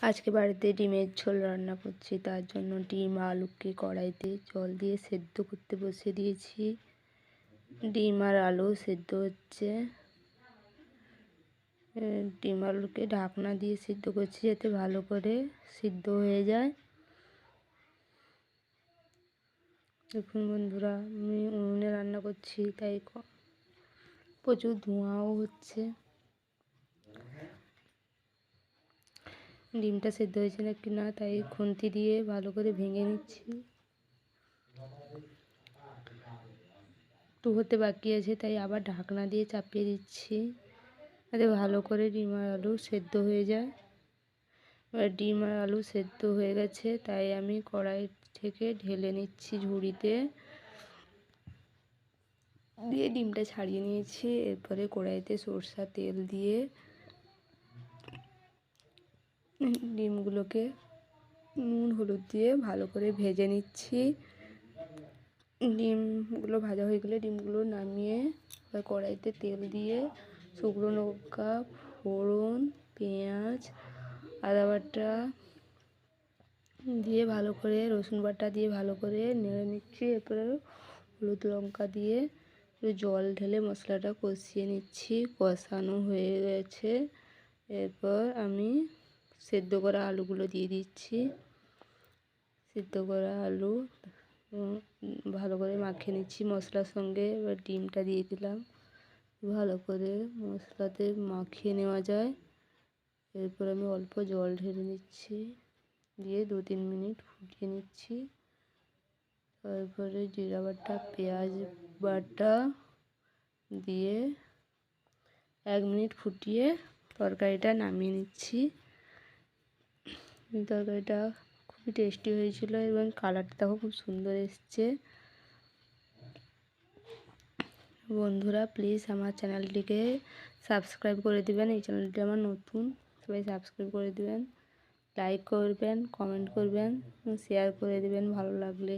আজকে বাড়িতে ডিমের ঝোল রান্না করছি, তার জন্য ডিম, আলুকে কড়াইতে জল দিয়ে সেদ্ধ করতে বসিয়ে দিয়েছি। ডিম আর আলু সেদ্ধ হচ্ছে। ডিম, আলুকে ঢাকনা দিয়ে সিদ্ধ করছি যাতে ভালো করে সিদ্ধ হয়ে যায়। দেখুন বন্ধুরা, আমি উনুনে রান্না করছি, তাই প্রচুর ধোঁয়াও হচ্ছে। ডিমটা সেদ্ধ হয়েছে না কি না, তাই খুন্তি দিয়ে ভালো করে ভেঙে নিচ্ছি। একটু হতে বাকি আছে, তাই আবার ঢাকনা দিয়ে চাপিয়ে দিচ্ছি। যাতে ভালো করে ডিম আর আলু সেদ্ধ হয়ে যায়। এবার ডিম আর আলু সেদ্ধ হয়ে গেছে, তাই আমি কড়াই থেকে ঢেলে নিচ্ছি ঝুড়িতে। দিয়ে ডিমটা ছাড়িয়ে নিয়েছি, এরপরে কড়াইতে সরষা তেল দিয়ে ডিমগুলোকে নুন, হলুদ দিয়ে ভালো করে ভেজে নিচ্ছি। ডিমগুলো ভাজা হয়ে গেলে ডিমগুলো নামিয়ে কড়াইতে তেল দিয়ে শুকনো লঙ্কা, ফোড়ন, পেঁয়াজ, আদা বাটা দিয়ে ভালো করে, রসুন বাটা দিয়ে ভালো করে নেড়ে নিচ্ছি। এরপরে হলুদ লঙ্কা দিয়ে জল ঢেলে মশলাটা কষিয়ে নিচ্ছি। কষানো হয়ে গেছে। এরপর আমি সেদ্ধ করা আলুগুলো দিয়ে দিচ্ছি। সিদ্ধ করা আলু ভালো করে মাখিয়ে নিচ্ছি মশলার সঙ্গে। এবার ডিমটা দিয়ে দিলাম। ভালো করে মশলাতে মাখিয়ে নেওয়া যায়। এরপর আমি অল্প জল ঢেলে নিচ্ছি। দিয়ে দু তিন মিনিট ফুটিয়ে নিচ্ছি। তারপরে জিরা বাটা, পেঁয়াজ বাটা দিয়ে এক মিনিট ফুটিয়ে তরকারিটা নামিয়ে নিচ্ছি। তরকারিটা খুবই টেস্টি হয়েছিল এবং কালারটাও খুব সুন্দর এসছে। বন্ধুরা প্লিজ আমার চ্যানেলটিকে সাবস্ক্রাইব করে দিবেন। এই চ্যানেলটি আমার নতুন, সবাই সাবস্ক্রাইব করে দিবেন। লাইক করবেন কমেন্ট করবেন শেয়ার করে দিবেন ভালো লাগলে।